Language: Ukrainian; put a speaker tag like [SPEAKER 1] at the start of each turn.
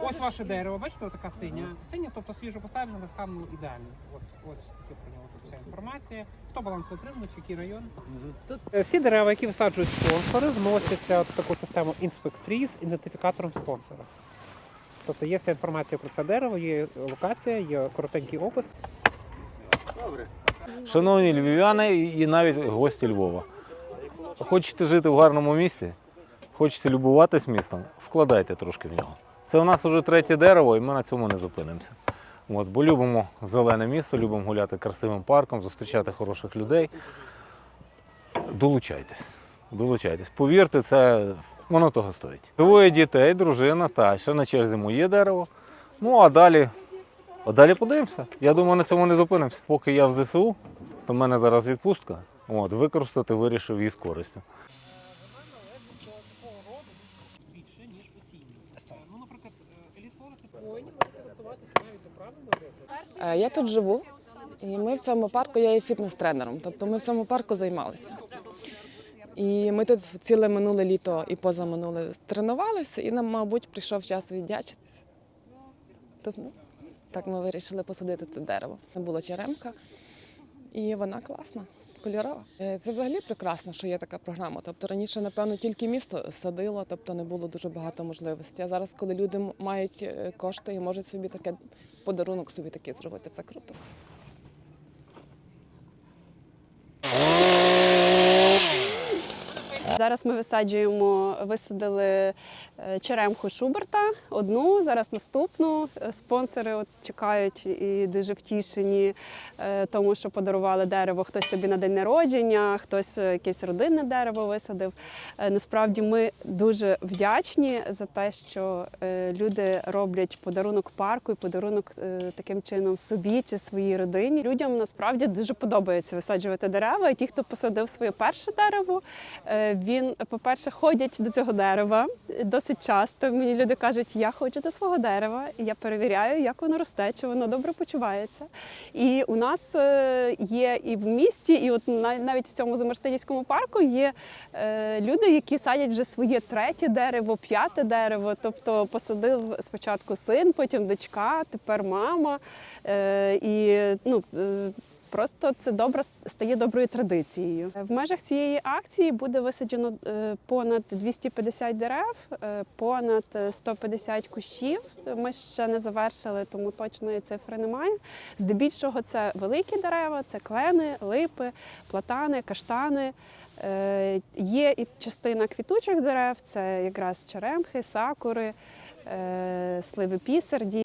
[SPEAKER 1] Ось ваше дерево, бачите, така синя. Синя, тобто свіжо посаджене, стан ідеальний. Ось, ось про нього вся інформація. Хто балансоутримувач, який район? Е, Всі дерева, які висаджують спонсори, вносяться в таку систему Inspect з ідентифікатором спонсора. Тобто є вся інформація про це дерево, є локація, є коротенький опис.
[SPEAKER 2] Шановні львів'яни і навіть гості Львова. Хочете жити в гарному місті, хочете любуватись містом, вкладайте трошки в нього. Це у нас вже третє дерево, і ми на цьому не зупинимося. От, бо любимо зелене місто, любимо гуляти красивим парком, зустрічати хороших людей. Долучайтесь. Долучайтесь. Повірте, це воно того стоїть. Двоє дітей, дружина, та ще на черзі моє дерево. Ну а далі а далі подивимося. Я думаю, на цьому не зупинимося. Поки я в ЗСУ, то в мене зараз відпустка. От, використати вирішив її з користю.
[SPEAKER 3] Е, Я тут живу, і ми в цьому парку я є фітнес-тренером. Тобто ми в цьому парку займалися. І ми тут ціле минуле літо і позаминуле тренувалися, і нам, мабуть, прийшов час віддячитися. Тому так ми вирішили посадити тут дерево. Була черемка, і вона класна, кольорова. Е, Це взагалі прекрасно, що є така програма. Тобто раніше, напевно, тільки місто садило, тобто не було дуже багато можливостей. А зараз, коли люди мають е, кошти і можуть собі таке подарунок собі такий зробити, це круто.
[SPEAKER 4] Зараз ми висаджуємо, висадили е, черемху Шуберта, одну, зараз наступну. Е, Спонсори от чекають і дуже втішені, е, тому що подарували дерево хтось собі на день народження, хтось якесь родинне дерево висадив. Насправді ми дуже вдячні за те, що люди роблять подарунок парку і подарунок таким чином собі чи своїй родині. Людям насправді дуже подобається висаджувати дерева. І ті, хто посадив своє перше дерево, він, по-перше, ходять до цього дерева досить часто. Мені люди кажуть, я хочу до свого дерева, і я перевіряю, як воно росте, чи воно добре почувається. І у нас е, є і в місті, і от на- навіть в цьому Замарстинівському парку є е, люди, які садять вже своє третє дерево, п'яте дерево. Тобто посадив спочатку син, потім дочка, тепер мама. Е, І ну. Е, Просто це добре стає доброю традицією. В межах цієї акції буде висаджено е, понад 250 дерев, е, понад е, 150 кущів. Ми ще не завершили, тому точної цифри немає. Здебільшого це великі дерева, це клени, липи, платани, каштани. Е, Є і частина квітучих дерев, це якраз черемхи, сакури, е, сливи пісерді.